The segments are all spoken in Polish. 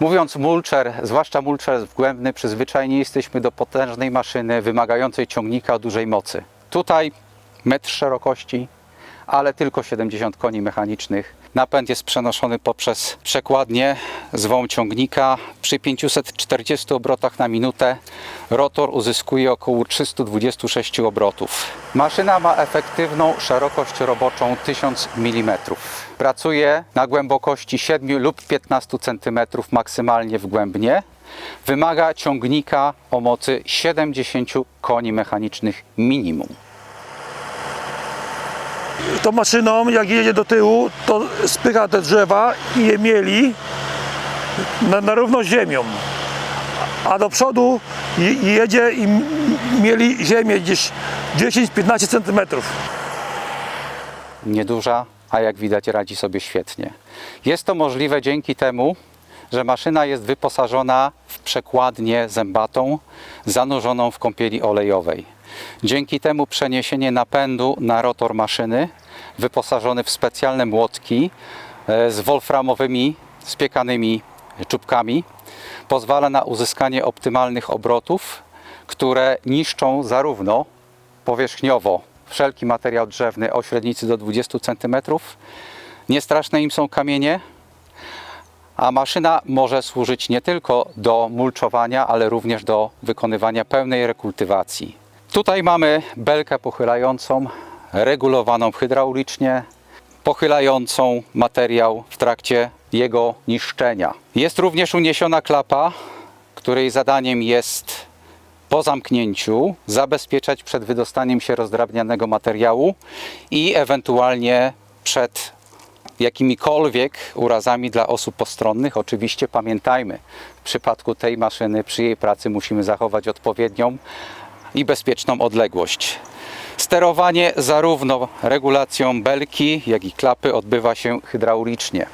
Mówiąc mulcher, zwłaszcza mulcher wgłębny, przyzwyczajeni jesteśmy do potężnej maszyny wymagającej ciągnika o dużej mocy. Tutaj metr szerokości, ale tylko 70 koni mechanicznych. Napęd jest przenoszony poprzez przekładnię zwą ciągnika. Przy 540 obrotach na minutę rotor uzyskuje około 326 obrotów. Maszyna ma efektywną szerokość roboczą 1000 mm. Pracuje na głębokości 7 lub 15 cm maksymalnie wgłębnie. Wymaga ciągnika o mocy 70 koni mechanicznych minimum. Tą maszyną, jak jedzie do tyłu, to spycha te drzewa i je mieli na, na równo z ziemią. A do przodu je- jedzie i mieli ziemię gdzieś 10-15 cm. nieduża, a jak widać radzi sobie świetnie. Jest to możliwe dzięki temu, że maszyna jest wyposażona w przekładnię zębatą zanurzoną w kąpieli olejowej. Dzięki temu przeniesienie napędu na rotor maszyny wyposażony w specjalne młotki e, z wolframowymi spiekanymi czubkami pozwala na uzyskanie optymalnych obrotów, które niszczą zarówno powierzchniowo wszelki materiał drzewny o średnicy do 20 cm. Niestraszne im są kamienie, a maszyna może służyć nie tylko do mulczowania, ale również do wykonywania pełnej rekultywacji. Tutaj mamy belkę pochylającą, regulowaną hydraulicznie, pochylającą materiał w trakcie jego niszczenia. Jest również uniesiona klapa, której zadaniem jest po zamknięciu zabezpieczać przed wydostaniem się rozdrabnianego materiału i ewentualnie przed jakimikolwiek urazami dla osób postronnych. Oczywiście pamiętajmy, w przypadku tej maszyny przy jej pracy musimy zachować odpowiednią i bezpieczną odległość. Sterowanie zarówno regulacją belki, jak i klapy odbywa się hydraulicznie.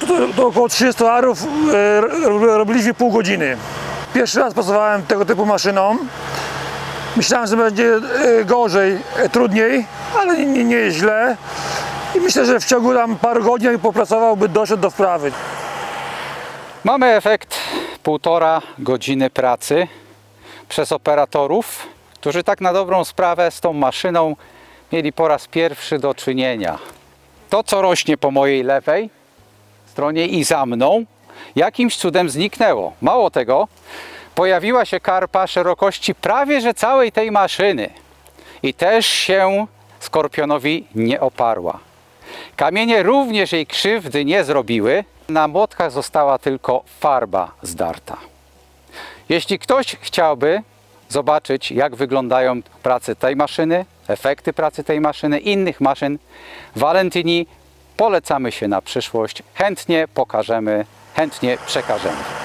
To, to około 30 arów e, ro- robiliśmy pół godziny. Pierwszy raz pracowałem tego typu maszyną. Myślałem, że będzie e, gorzej, e, trudniej, ale nie, nie, jest źle. I myślę, że w ciągu tam paru godzin popracowałby, doszedł do wprawy. Mamy efekt półtora godziny pracy przez operatorów, którzy tak na dobrą sprawę z tą maszyną mieli po raz pierwszy do czynienia. To, co rośnie po mojej lewej stronie i za mną, jakimś cudem zniknęło. Mało tego, pojawiła się karpa szerokości prawie że całej tej maszyny i też się skorpionowi nie oparła. Kamienie również jej krzywdy nie zrobiły. Na młotkach została tylko farba zdarta. Jeśli ktoś chciałby zobaczyć, jak wyglądają prace tej maszyny, efekty pracy tej maszyny, innych maszyn, Walentyni polecamy się na przyszłość. Chętnie pokażemy, chętnie przekażemy.